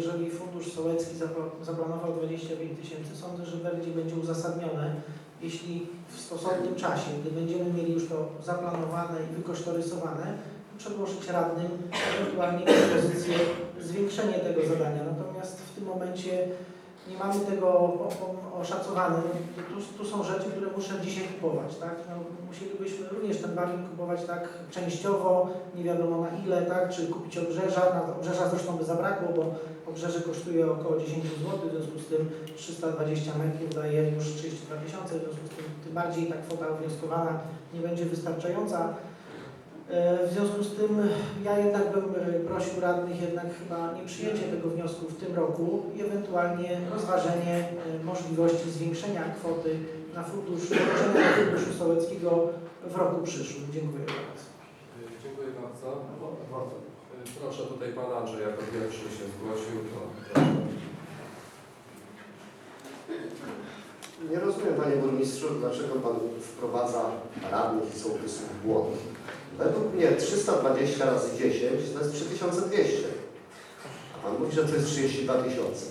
jeżeli Fundusz Sołecki zapla- zaplanował 25 tysięcy, sądzę, że bardziej będzie uzasadnione, jeśli w stosownym czasie, gdy będziemy mieli już to zaplanowane i wykosztorysowane, przedłożyć radnym ewentualnie propozycję zwiększenia tego zadania. Natomiast w tym momencie nie mamy tego oszacowane. Tu, tu są rzeczy, które muszę dzisiaj kupować, tak? No, musielibyśmy również ten barwnik kupować tak częściowo, nie wiadomo na ile, tak? Czy kupić obrzeża, na obrzeża zresztą by zabrakło, bo obrzeże kosztuje około 10 zł, w związku z tym 320 metrów daje już 32 tysiące, w związku z tym tym bardziej ta kwota wnioskowana nie będzie wystarczająca. E, W związku z tym ja jednak bym e, prosił radnych jednak chyba nie przyjęcie tego wniosku w tym roku i ewentualnie rozważenie e, możliwości zwiększenia kwoty na fundusz, do funduszu sołeckiego w roku przyszłym. Dziękuję bardzo. Dziękuję bardzo. Proszę tutaj Pan Andrzej jako pierwszy się zgłosił. To. Nie rozumiem, Panie Burmistrzu, dlaczego Pan wprowadza radnych i sołtysów w błąd. Według mnie 320 razy 10 to jest 3200. A Pan mówi, że to jest 32 tysiące.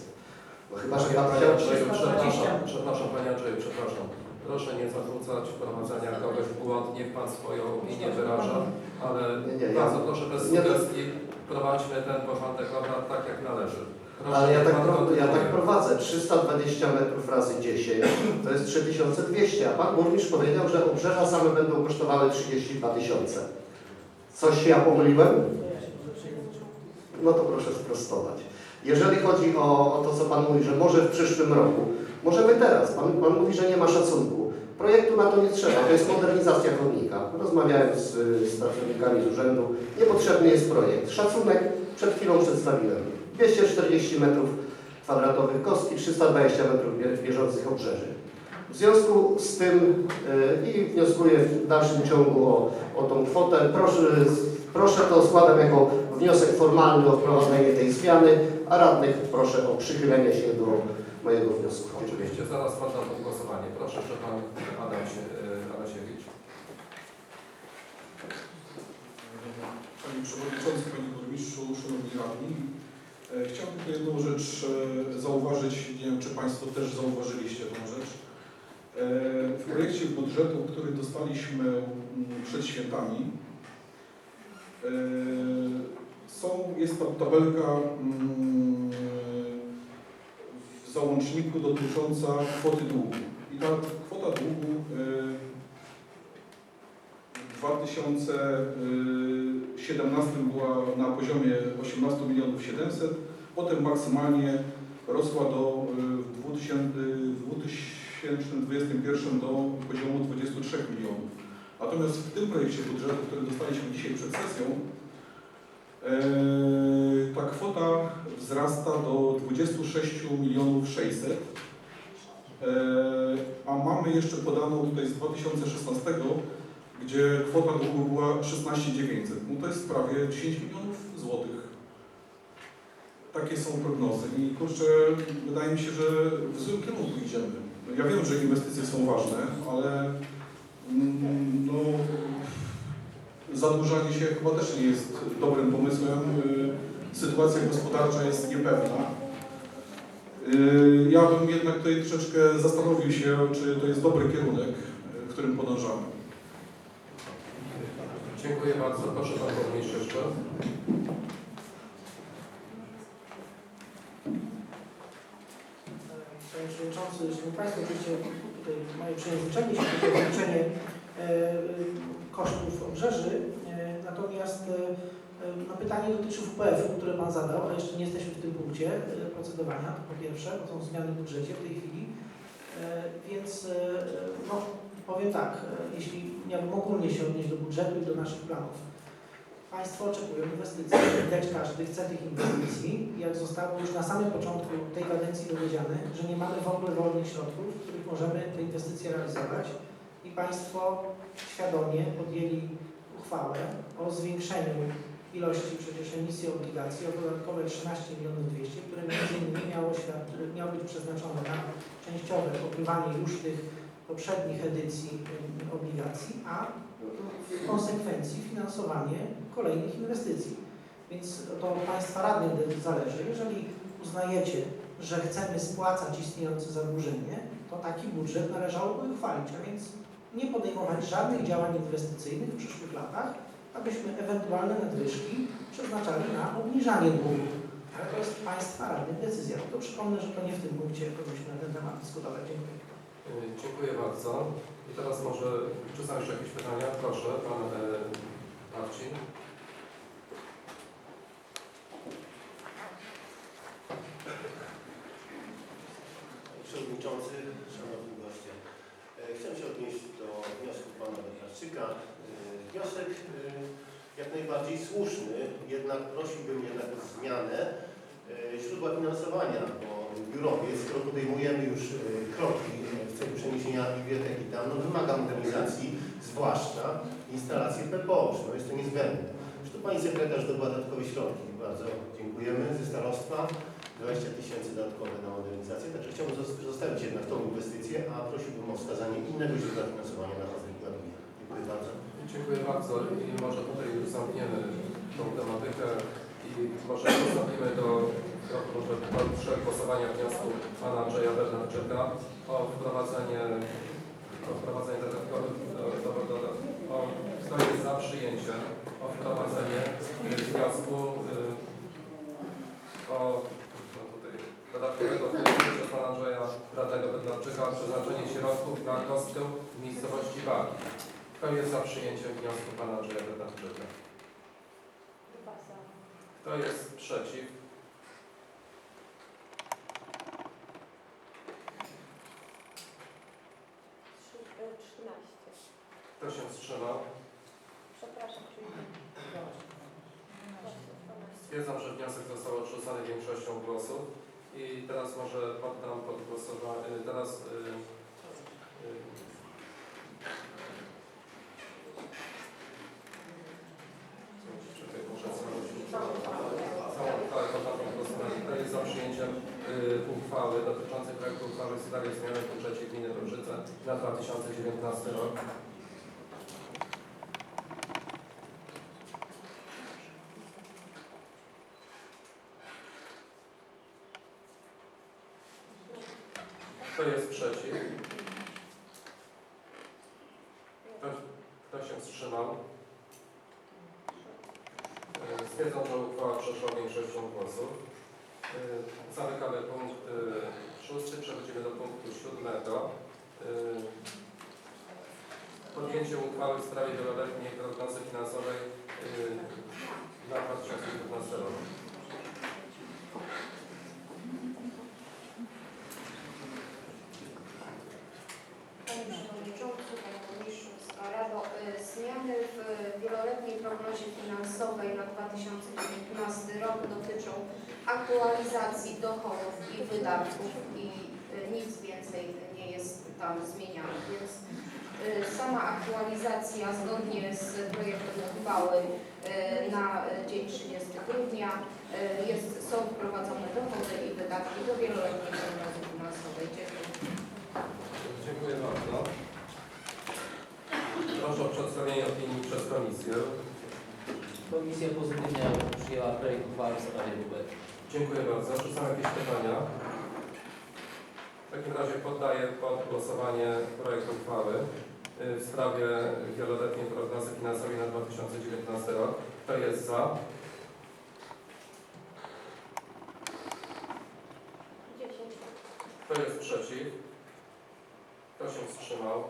No chyba, że Pan chciał... Andrzeju, 320. przepraszam, przepraszam Panie Andrzeju, przepraszam. Proszę nie zarzucać wprowadzania kogoś w błąd, niech Pan swoją opinię wyraża, ale Nie, nie, ja, bardzo proszę bez sugestii prowadźmy ten porządek obrad tak jak należy. Ale ja tak, ja tak prowadzę. 320 metrów razy 10 to jest 3200, a Pan Burmistrz powiedział, że obrzeża same będą kosztowały 32 tysiące. Coś ja pomyliłem? No to proszę sprostować. Jeżeli chodzi o, o to, co Pan mówi, że może w przyszłym roku, możemy teraz. Pan, Pan mówi, że nie ma szacunku. Projektu na to nie trzeba, to jest modernizacja chodnika. Rozmawiałem z, z pracownikami z urzędu. Niepotrzebny jest projekt. Szacunek przed chwilą przedstawiłem. 240 metrów kwadratowych kostki, 320 metrów bie- bieżących obrzeży. W związku z tym yy, i wnioskuję w dalszym ciągu o, o tą kwotę. Proszę, proszę to składam jako wniosek formalny o wprowadzenie tej zmiany, a radnych proszę o przychylenie się do mojego wniosku. Oczywiście, zaraz poddam to głosowanie. Proszę, że Pan Adam się, y, Adasiewicz. Panie Przewodniczący, Panie Burmistrzu, Szanowni Radni. E, Chciałbym tylko jedną rzecz e, zauważyć, nie wiem czy Państwo też zauważyliście tą rzecz. E, W projekcie budżetu, który dostaliśmy mm, przed świętami, są, jest tam tabelka mm, w załączniku dotycząca kwoty długu. I ta kwota długu e, w 2017 była na poziomie 18 milionów 700, potem maksymalnie rosła do y, w 2000 w 2021 do poziomu 23 milionów. Natomiast w tym projekcie budżetu, który dostaliśmy dzisiaj przed sesją, y, ta kwota wzrasta do 26 milionów 600, y, a mamy jeszcze podaną tutaj z 2016 gdzie kwota długu była 16 900. No to jest prawie 10 milionów złotych. Takie są prognozy i kurczę, wydaje mi się, że w złym kierunku idziemy. Ja wiem, że inwestycje są ważne, ale mm, no, zadłużanie się chyba też nie jest dobrym pomysłem. Y, Sytuacja gospodarcza jest niepewna. Y, Ja bym jednak tutaj troszeczkę zastanowił się, czy to jest dobry kierunek, w którym podążamy. Bardzo. Proszę Pan Burmistrz jeszcze. Panie Przewodniczący, Szanowni Państwo, oczywiście tutaj moje przejęzyczenie się, to ograniczenie e, kosztów obrzeży, e, natomiast e, no, pytanie dotyczy WPF-u, które Pan zadał, a jeszcze nie jesteśmy w tym punkcie e, procedowania, to po pierwsze, bo są zmiany w budżecie w tej chwili, E, więc e, no, powiem tak, e, jeśli miałbym ogólnie się odnieść do budżetu i do naszych planów, Państwo oczekują inwestycji. Widać każdy chce tych inwestycji. Jak zostało już na samym początku tej kadencji dowiedziane, że nie mamy w ogóle wolnych środków, w których możemy te inwestycje realizować i Państwo świadomie podjęli uchwałę o zwiększeniu ilości przecież emisji obligacji o dodatkowe 13 milionów 200, które między innymi miało, miało być przeznaczone na częściowe pokrywanie już tych poprzednich edycji obligacji, a w konsekwencji finansowanie kolejnych inwestycji. Więc to Państwa radnych zależy. Jeżeli uznajecie, że chcemy spłacać istniejące zadłużenie, to taki budżet należałoby uchwalić, a więc nie podejmować żadnych działań inwestycyjnych w przyszłych latach, abyśmy ewentualne nadwyżki przeznaczali na obniżanie długu. Ale to jest Państwa radnych decyzja. To przypomnę, że to nie w tym punkcie powinniśmy na ten temat dyskutować. Dziękuję. Y, Dziękuję bardzo. I teraz może, czy są jeszcze jakieś pytania? Proszę, Pan e, Marcin. Przewodniczący, Szanowni Goście. E, Chciałem się odnieść do wniosku Pana Bednarczyka. E, Wniosek jak najbardziej słuszny, jednak prosiłbym jednak o zmianę źródła finansowania, bo biurowie, skoro podejmujemy już kroki w celu przeniesienia biblioteki tam, no wymaga modernizacji, zwłaszcza instalacje PPO, no jest to niezbędne. Czy tu Pani Sekretarz dobyła dodatkowe środki? Bardzo dziękujemy ze starostwa. 20 tysięcy dodatkowe na modernizację, także chciałbym zos- zostawić jednak tą inwestycję, a prosiłbym o wskazanie innego źródła finansowania na rozwój Gdańska. Dziękuję bardzo. Dziękuję bardzo i może tutaj zamkniemy tą tematykę i może przystąpimy do kroku może pierwszego głosowania wniosku Pana Andrzeja Bernarczyka o wprowadzenie o wprowadzenie dodatkowych do, do, do, do, o, kto jest za przyjęciem o wprowadzenie y, wniosku y, o no tutaj, dodatkowego wniosku przez Pana Andrzeja Radnego Bernarczyka o przeznaczenie środków na kostkę w miejscowości Wagi. Kto jest za przyjęciem wniosku Pana Andrzeja za. Kto jest przeciw? Trzy, e, Trzynaście. Kto się wstrzymał? Przepraszam. Stwierdzam, że wniosek został odrzucony większością głosów. I teraz może poddam pod głosowanie. Teraz. y, y, Czekaj, muszę sprawdzić. Całą uchwałę poddam pod głosowanie. Kto jest za przyjęciem y, uchwały dotyczącej projektu uchwały w sprawie zmiany w budżecie gminy Dobrzyce na 2019 rok? Kto jest przeciw? Kto, kto się wstrzymał? E, Stwierdzam, że uchwała przeszła większością głosów. E, Zamykamy punkt e, szósty. Przechodzimy do punktu siódmego. Podjęcie uchwały w sprawie wieloletniej prognozy finansowej na 2019 rok. Panie Przewodniczący, Panie Burmistrzu, Wysoka Rado, y, zmiany w wieloletniej prognozie finansowej na 2019 rok dotyczą aktualizacji dochodów i wydatków i y, nic więcej nie jest tam zmieniane, więc y, sama aktualizacja zgodnie z projektem uchwały y, na dzień 30 grudnia jest, są wprowadzone dochody i wydatki do wieloletniej prognozy finansowej. Dziękuję. Dziękuję bardzo. Proszę o przedstawienie opinii przez komisję. Komisja pozytywnie przyjęła projekt uchwały w sprawie WB. Dziękuję bardzo. Czy są jakieś pytania? W takim razie poddaję pod głosowanie projekt uchwały y, w sprawie wieloletniej prognozy finansowej na 2019 rok. Kto jest za? Kto jest przeciw? Kto się wstrzymał?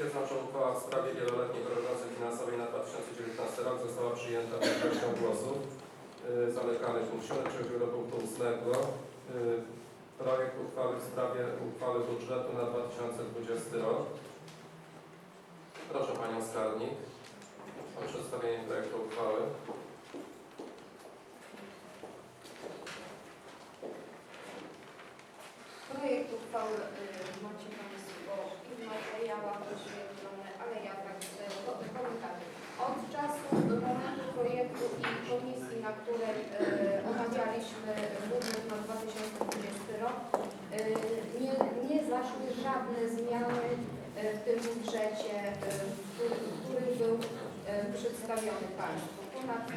Że uchwała w sprawie wieloletniej prognozy finansowej na 2019 rok została przyjęta większością głosów. Yy, Zamykamy punkt 7, przechodzimy do punktu 8. Yy, Projekt uchwały w sprawie uchwały budżetu na 2020 rok. Proszę Panią Skarbnik o przedstawienie projektu uchwały. Projekt uchwały y, macie Państwo materiałach wyświetlonych, ale ja także komunikaty. Tak, od czasu do momentu projektu i komisji, na której y, omawialiśmy budżet na 2020 rok, e, nie, nie zaszły żadne zmiany e, w tym budżecie, y, który, był przedstawiony Państwu. Ponadto,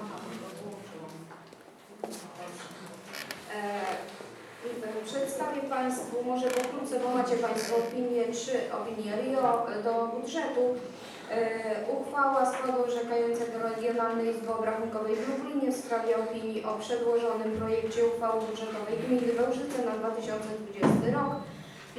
aha, to było e, Państwu może pokrótce, bo macie Państwo opinię, czy opinię RIO do budżetu. E, Uchwała składu orzekającego Regionalnej Izby Obrachunkowej w Lublinie w sprawie opinii o przedłożonym projekcie uchwały budżetowej Gminy Wałżyce na 2020 rok.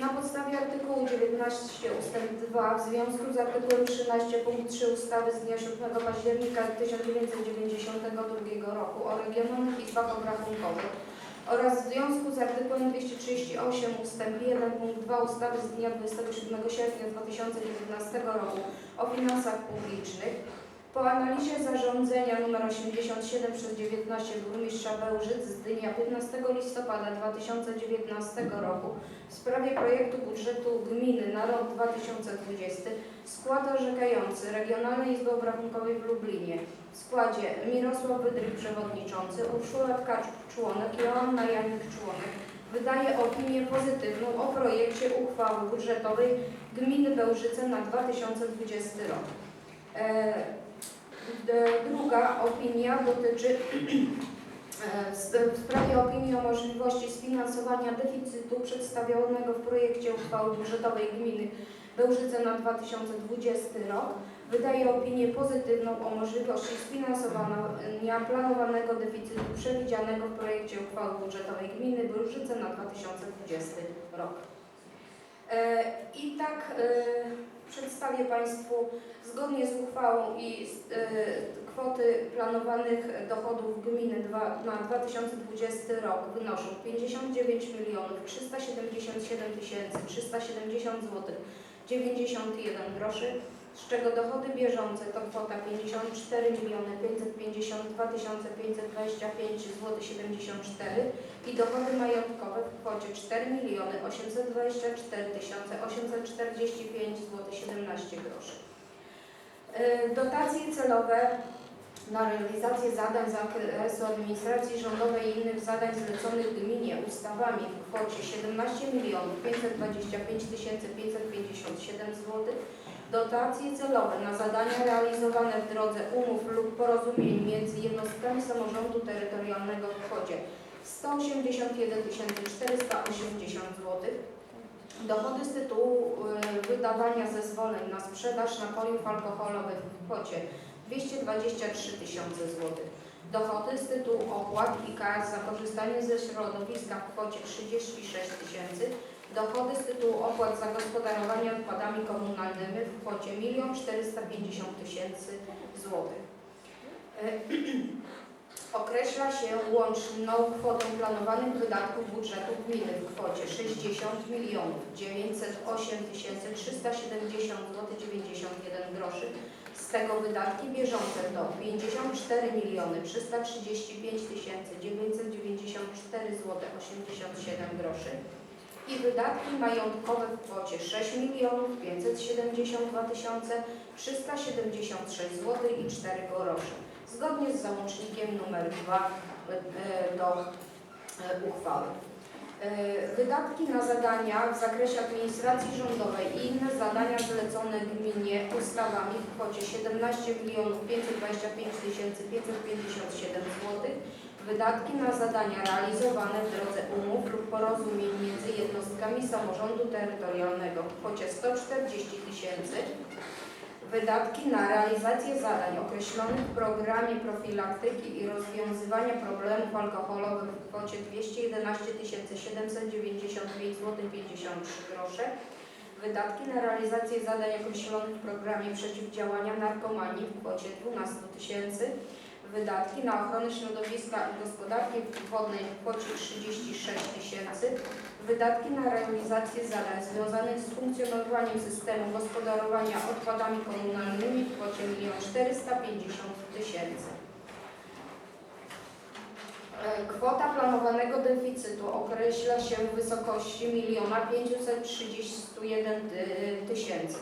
Na podstawie artykułu 19 ust. 2 w związku z artykułem 13 punkt 3 ustawy z dnia 7 października 1992 roku o regionalnych izbach obrachunkowych oraz w związku z artykułem 238 ust. 1 punkt 2 ustawy z dnia 27 sierpnia 2019 roku o finansach publicznych po analizie zarządzenia nr 87 przez 19 burmistrza Bełżyc z dnia 15 listopada 2019 roku w sprawie projektu budżetu gminy na rok 2020 skład orzekający Regionalnej Izby Obrachunkowej w Lublinie w składzie Mirosław Wydryk przewodniczący, Urszula Tkacz członek, Joanna Janik członek wydaje opinię pozytywną o projekcie uchwały budżetowej gminy Bełżyce na 2020 rok. E, druga opinia dotyczy e, w sprawie opinii o możliwości sfinansowania deficytu przedstawionego w projekcie uchwały budżetowej gminy Bełżyce na 2020 rok. Wydaje opinię pozytywną o możliwości sfinansowania planowanego deficytu przewidzianego w projekcie uchwały budżetowej gminy Bełżyce na 2020 rok. E, I tak e, przedstawię Państwu zgodnie z uchwałą i e, kwoty planowanych dochodów gminy dwa, na 2020 rok wynoszą 59 milionów 377 tysięcy 370 zł 91 groszy, z czego dochody bieżące to kwota 54 miliony 552 tysiące 525 zł 74 i dochody majątkowe w kwocie 4 miliony 824 tysiące 845 zł 17 groszy. E, Dotacje celowe na realizację zadań z zakresu administracji rządowej i innych zadań zleconych gminie ustawami w kwocie 17 milionów 525 tysięcy 557 zł. Dotacje celowe na zadania realizowane w drodze umów lub porozumień między jednostkami samorządu terytorialnego w kwocie 181 480 zł. Dochody z tytułu y, wydawania zezwoleń na sprzedaż napojów alkoholowych w kwocie 223 tysiące złotych. Dochody z tytułu opłat i kar za korzystanie ze środowiska w kwocie 36 tysięcy. Dochody z tytułu opłat za gospodarowanie odpadami komunalnymi w kwocie 1 450 tysięcy złotych. E, Określa się łączną kwotę planowanych wydatków budżetu gminy w kwocie 60 milionów 908 tysięcy 370 zł 91 groszy. Z tego wydatki bieżące to 54 miliony 335 tysięcy 994 zł 87 groszy i wydatki majątkowe w kwocie 6 milionów 572 tysiące 376 zł i 4 groszy zgodnie z załącznikiem nr 2 e, do e, uchwały. E, Wydatki na zadania w zakresie administracji rządowej i inne zadania zlecone gminie ustawami w kwocie 17 milionów 525 tysięcy 557 zł. Wydatki na zadania realizowane w drodze umów lub porozumień między jednostkami samorządu terytorialnego w kwocie 140 tysięcy Wydatki na realizację zadań określonych w programie profilaktyki i rozwiązywania problemów alkoholowych w kwocie 211 795 zł 53 grosze. Wydatki na realizację zadań określonych w programie przeciwdziałania narkomanii w kwocie 12 tysięcy. Wydatki na ochronę środowiska i gospodarki wodnej w kwocie 36 tysięcy. Wydatki na realizację zadań związanych z funkcjonowaniem systemu gospodarowania odpadami komunalnymi w kwocie 1 450 tysięcy. E, Kwota planowanego deficytu określa się w wysokości 1 531 ty- tysięcy.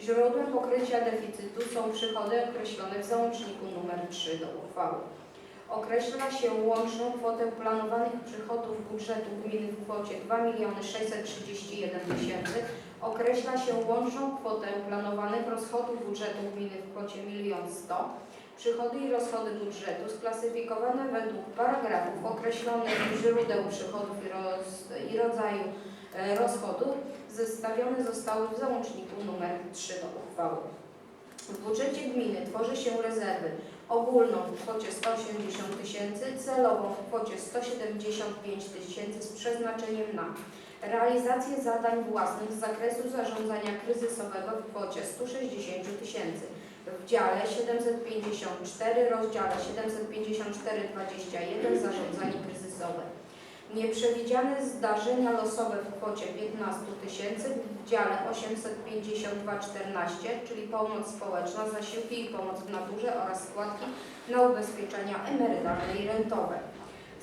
Źródłem pokrycia deficytu są przychody określone w załączniku nr 3 do uchwały. Określa się łączną kwotę planowanych przychodów budżetu gminy w kwocie 2 631 tysięcy. Określa się łączną kwotę planowanych rozchodów budżetu gminy w kwocie 1 100 Przychody i rozchody budżetu sklasyfikowane według paragrafów określonych źródeł przychodów i, roz, i rodzaju e, rozchodów zestawione zostały w załączniku nr 3 do uchwały. W budżecie gminy tworzy się rezerwy ogólną w kwocie 180 tysięcy, celową w kwocie 175 tysięcy z przeznaczeniem na realizację zadań własnych z zakresu zarządzania kryzysowego w kwocie 160 tysięcy. W dziale 754, rozdziale 754-21 zarządzanie kryzysowe. Nieprzewidziane zdarzenia losowe w kwocie 15 tysięcy w dziale 852-14, czyli pomoc społeczna, zasiłki i pomoc w naturze oraz składki na ubezpieczenia emerytalne i rentowe.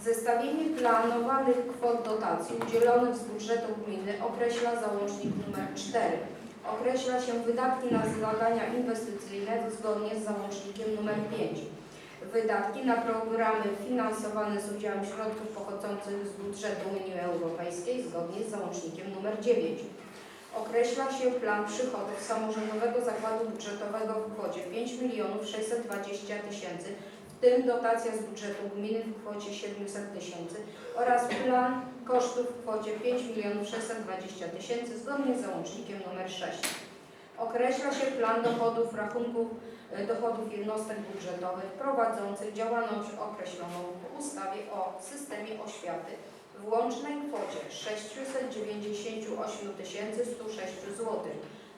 Zestawienie planowanych kwot dotacji udzielonych z budżetu gminy określa załącznik nr 4. Określa się wydatki na zadania inwestycyjne zgodnie z załącznikiem nr 5. Wydatki na programy finansowane z udziałem środków pochodzących z budżetu Unii Europejskiej zgodnie z załącznikiem nr 9. Określa się plan przychodów samorządowego zakładu budżetowego w kwocie 5 620 tysięcy, w tym dotacja z budżetu gminy w kwocie 700 tysięcy oraz plan kosztów w kwocie 5 620 tysięcy zgodnie z załącznikiem nr 6. Określa się plan dochodów rachunków e, dochodów jednostek budżetowych prowadzących działalność określoną w ustawie o systemie oświaty w łącznej kwocie 698 106 zł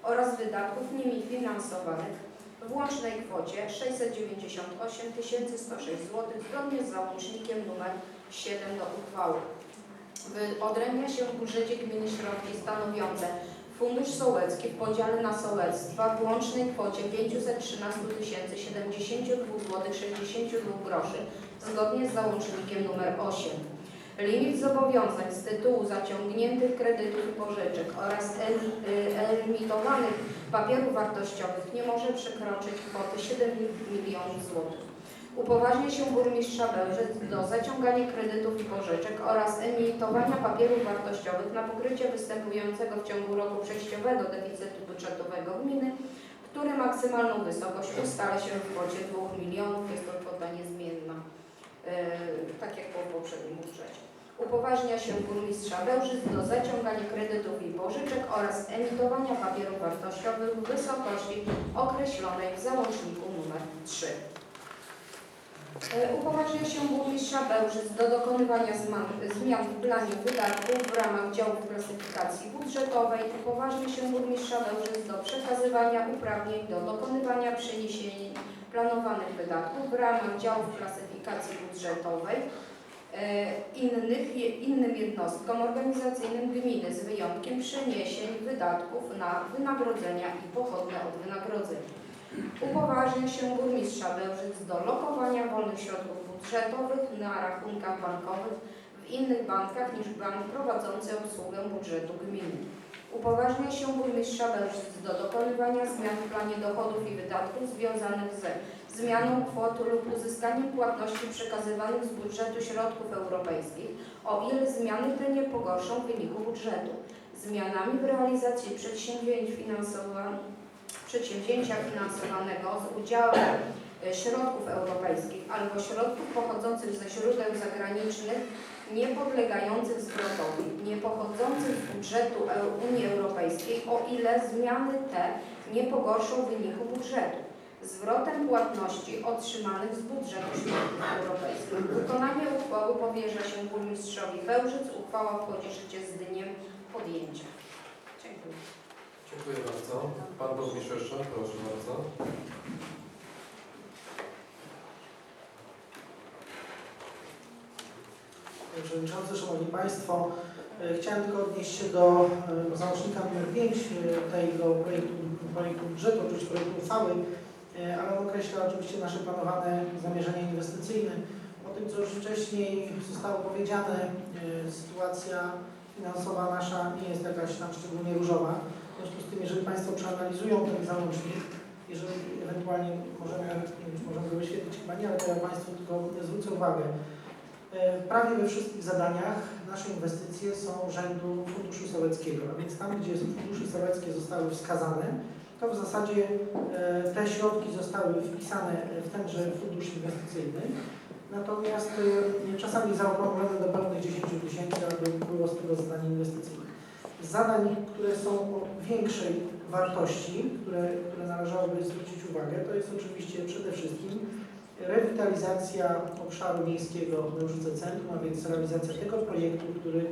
oraz wydatków nimi finansowanych w łącznej kwocie 698 106 zł zgodnie z załącznikiem nr 7 do uchwały. Wyodrębnia się w budżecie gminy środki stanowiące Fundusz Sołecki w podziale na sołectwa w łącznej kwocie 513 072 zł 62 groszy zgodnie z załącznikiem nr 8. Limit zobowiązań z tytułu zaciągniętych kredytów i pożyczek oraz em- y, emitowanych papierów wartościowych nie może przekroczyć kwoty 7 milionów złotych. Upoważnia się burmistrza Bełżec do zaciągania kredytów i pożyczek oraz emitowania papierów wartościowych na pokrycie występującego w ciągu roku przejściowego deficytu budżetowego gminy, który maksymalną wysokość ustala się w kwocie 2 milionów, jest to kwota niezmienna, yy, tak jak było poprzednim budżecie. Upoważnia się burmistrza Bełżyc do zaciągania kredytów i pożyczek oraz emitowania papierów wartościowych w wysokości określonej w załączniku nr 3. E, Upoważnia się burmistrza Bełżyc do dokonywania zmian w planie wydatków w ramach działów klasyfikacji budżetowej. Upoważnia się burmistrza Bełżyc do przekazywania uprawnień do dokonywania przeniesień planowanych wydatków w ramach działów klasyfikacji budżetowej e, innych, innym jednostkom organizacyjnym gminy z wyjątkiem przeniesień wydatków na wynagrodzenia i pochodne od wynagrodzeń. Upoważnia się burmistrza Bełżyc do lokowania wolnych środków budżetowych na rachunkach bankowych w innych bankach niż bank prowadzący obsługę budżetu gminy. Upoważnia się burmistrza Bełżyc do dokonywania zmian w planie dochodów i wydatków związanych ze zmianą kwot lub uzyskaniem płatności przekazywanych z budżetu środków europejskich, o ile zmiany te nie pogorszą wyniku budżetu. Zmianami w realizacji przedsięwzięć finansowanych przedsięwzięcia finansowanego z udziałem e, środków europejskich albo środków pochodzących ze źródeł zagranicznych nie podlegających zwrotowi, nie pochodzących z budżetu Unii Europejskiej, o ile zmiany te nie pogorszą wyniku budżetu. Zwrotem płatności otrzymanych z budżetu środków europejskich. Wykonanie uchwały powierza się burmistrzowi Bełżyc. Uchwała wchodzi w życie z dniem podjęcia. Dziękuję. Dziękuję bardzo. Pan burmistrz jeszcze, proszę bardzo. Panie Przewodniczący, Szanowni Państwo, e, chciałem tylko odnieść się do e, załącznika nr 5 e, tego projektu, projektu budżetu, oczywiście projektu uchwały, ale on określa oczywiście nasze planowane zamierzenia inwestycyjne. Po tym, co już wcześniej zostało powiedziane, sytuacja finansowa nasza nie jest jakaś tam szczególnie różowa. W związku z tym, jeżeli Państwo przeanalizują ten załącznik, jeżeli ewentualnie możemy, nie wiem, możemy wyświetlić, chyba nie, ale to ja Państwu tylko zwrócę uwagę. E, Prawie we wszystkich zadaniach nasze inwestycje są rzędu Funduszu Sołeckiego, a więc tam, gdzie fundusze sołeckie zostały wskazane, to w zasadzie e, te środki zostały wpisane w tenże fundusz inwestycyjny. Natomiast e, czasami zaokrąglone do pełnych 10 tysięcy, aby było z tego zadanie inwestycyjne. Zadań, które są o większej wartości, które, które należałoby zwrócić uwagę, to jest oczywiście przede wszystkim rewitalizacja obszaru miejskiego w Mężyce Centrum, a więc realizacja tego projektu, który,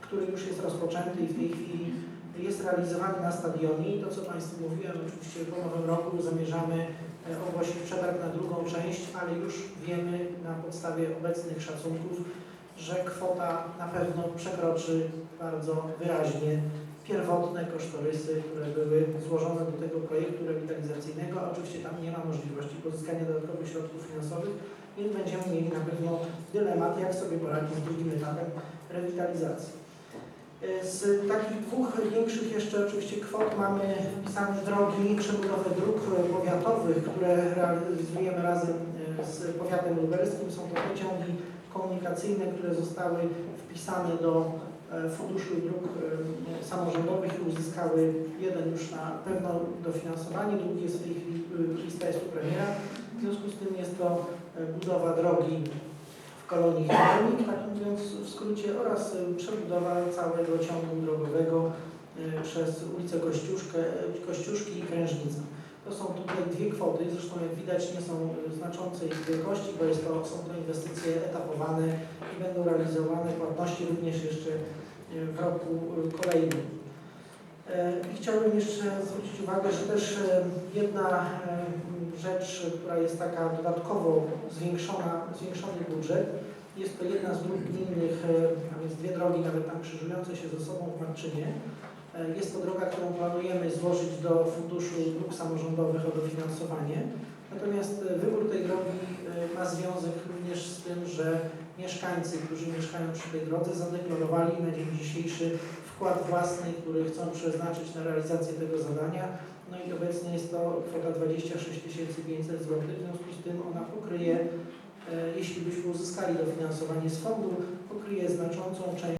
który już jest rozpoczęty i w tej chwili jest realizowany na stadionie. I to, co Państwu mówiłem, oczywiście po nowym roku zamierzamy e, ogłosić przetarg na drugą część, ale już wiemy na podstawie obecnych szacunków, że kwota na pewno przekroczy bardzo wyraźnie pierwotne kosztorysy, które były złożone do tego projektu rewitalizacyjnego. Oczywiście tam nie ma możliwości pozyskania dodatkowych środków finansowych, więc będziemy mieli na pewno dylemat, jak sobie poradzić z drugim etapem rewitalizacji. E, Z takich dwóch większych jeszcze oczywiście kwot mamy wpisane drogi, przebudowę dróg powiatowych, które realizujemy razem e, z powiatem lubelskim. Są to pociągi komunikacyjne, które zostały wpisane do e, Funduszu Dróg e, Samorządowych i uzyskały jeden już na pewno dofinansowanie, drugi jest w tej chwili, e, lista jest u premiera. W związku z tym jest to budowa drogi w kolonii Chmielnik, tak mówiąc w skrócie, oraz przebudowa całego ciągu drogowego przez ulicę Kościuszkę, Kościuszki i Krężnicę. To są tutaj dwie kwoty, zresztą jak widać nie są e, znaczącej wielkości, bo jest to, są to inwestycje etapowane i będą realizowane płatności również jeszcze e, w roku kolejnym. E, I chciałbym jeszcze zwrócić uwagę, że też jedna rzecz, która jest taka dodatkowo zwiększona, zwiększony budżet, jest to jedna z dróg gminnych, a więc dwie drogi nawet tam krzyżujące się ze sobą w Marczynie. E, Jest to droga, którą planujemy złożyć do Funduszu Dróg Samorządowych o dofinansowanie. Natomiast e, wybór tej drogi e, ma związek również z tym, że mieszkańcy, którzy mieszkają przy tej drodze, zadeklarowali na dzień dzisiejszy wkład własny, który chcą przeznaczyć na realizację tego zadania. No i obecnie jest to kwota 26 500 zł. W związku z tym ona pokryje, jeśli byśmy uzyskali dofinansowanie z fondu, pokryje znaczącą część